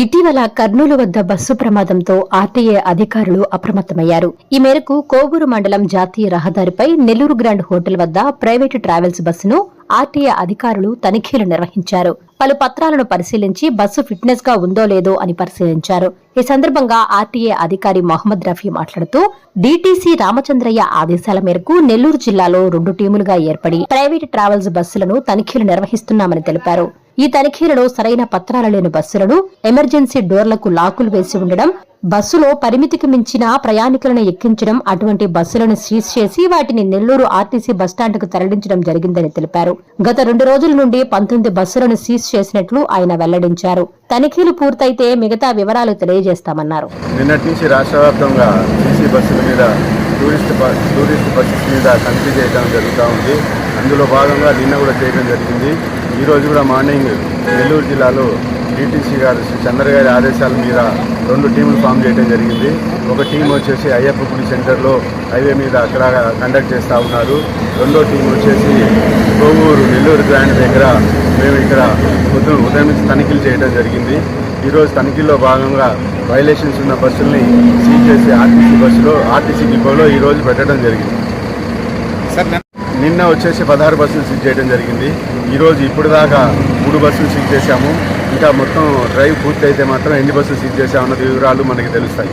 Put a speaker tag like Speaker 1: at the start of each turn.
Speaker 1: ఇటీవల కర్నూలు వద్ద bus ప్రమాదంతో RTA అధికారులు అప్రమత్తమయ్యారు. ఈ మేరకు కోవూరు మండలం జాతీయ రహదారిపై నెల్లూరు గ్రాండ్ హోటల్ వద్ద ప్రైవేటు ట్రావెల్స్ బస్సును ఆర్టీఏ అధికారులు తనిఖీలు నిర్వహించారు. పలు పత్రాలను పరిశీలించి బస్సు ఫిట్నెస్గా ఉందో లేదో అని పరిశీలించారు. ఈ సందర్భంగా ఆర్టీఏ అధికారి మొహమ్మద్ రఫీ మాట్లాడుతూ డీటీసీ రామచంద్రయ్య ఆదేశాల మేరకు నెల్లూరు జిల్లాలో రెండు టీములుగా ఏర్పడి ప్రైవేటు ట్రావెల్స్ బస్సులను తనిఖీలు నిర్వహిస్తున్నామని తెలిపారు. ఈ తనిఖీలలో సరైన పత్రాలు లేని బస్సులను ఎమర్జెన్సీ డోర్లకు లాకులు వేసి ఉండడం బస్సులో పరిమితికి మించిన ప్రయాణికులను ఎక్కించడం అటువంటి బస్సులను సీజ్ చేసి వాటిని నెల్లూరు ఆర్టీసీ బస్టాండ్కు తరలించడం జరిగిందని తెలిపారు. గత రెండు రోజుల నుండి పంతొమ్మిది బస్సులను సీజ్ చేసినట్లు ఆయన వెల్లడించారు. తనిఖీలు పూర్తయితే మిగతా వివరాలు తెలియజేస్తామన్నారు.
Speaker 2: నిన్నటి నుంచి రాష్ట్ర వ్యాప్తంగా సీసీ బస్సుల మీద టూరిస్ట్ టూరిస్ట్ బస్సెస్ మీద తనిఖీ చేయడం జరుగుతూ ఉంది. అందులో భాగంగా నిన్న కూడా చేయడం జరిగింది. ఈరోజు కూడా మార్నింగ్ నెల్లూరు జిల్లాలో డిటీసీ గారు శ్రీ చంద్ర గారి ఆదేశాల మీద రెండు టీములు ఫామ్ చేయడం జరిగింది. ఒక టీం వచ్చేసి అయ్యప్ప గుడి సెంటర్లో హైవే మీద అక్కడ కండక్ట్ చేస్తూ ఉన్నారు. రెండో టీం వచ్చేసి కోవూరు నెల్లూరు గ్రాండ్ దగ్గర మేము ఇక్కడ ఉదయం ఉదయం నుంచి తనిఖీలు చేయడం జరిగింది. ఈరోజు తనిఖీల్లో భాగంగా వైలేషన్స్ ఉన్న బస్సుల్ని సీజ్ చేసి ఆర్టీసీ బస్సులో ఆర్టీసీ డిపోలో ఈరోజు పెట్టడం జరిగింది. సార్ నిన్న వచ్చేసి పదహారు బస్సులు సిక్ చేయడం జరిగింది. ఈరోజు ఇప్పుడు దాకా మూడు బస్సులు సిక్ చేశాము. ఇంకా మొత్తం డ్రైవ్ పూర్తి అయితే మాత్రం ఎన్ని బస్సులు సిక్ చేశామన్నది వివరాలు మనకి తెలుస్తాయి.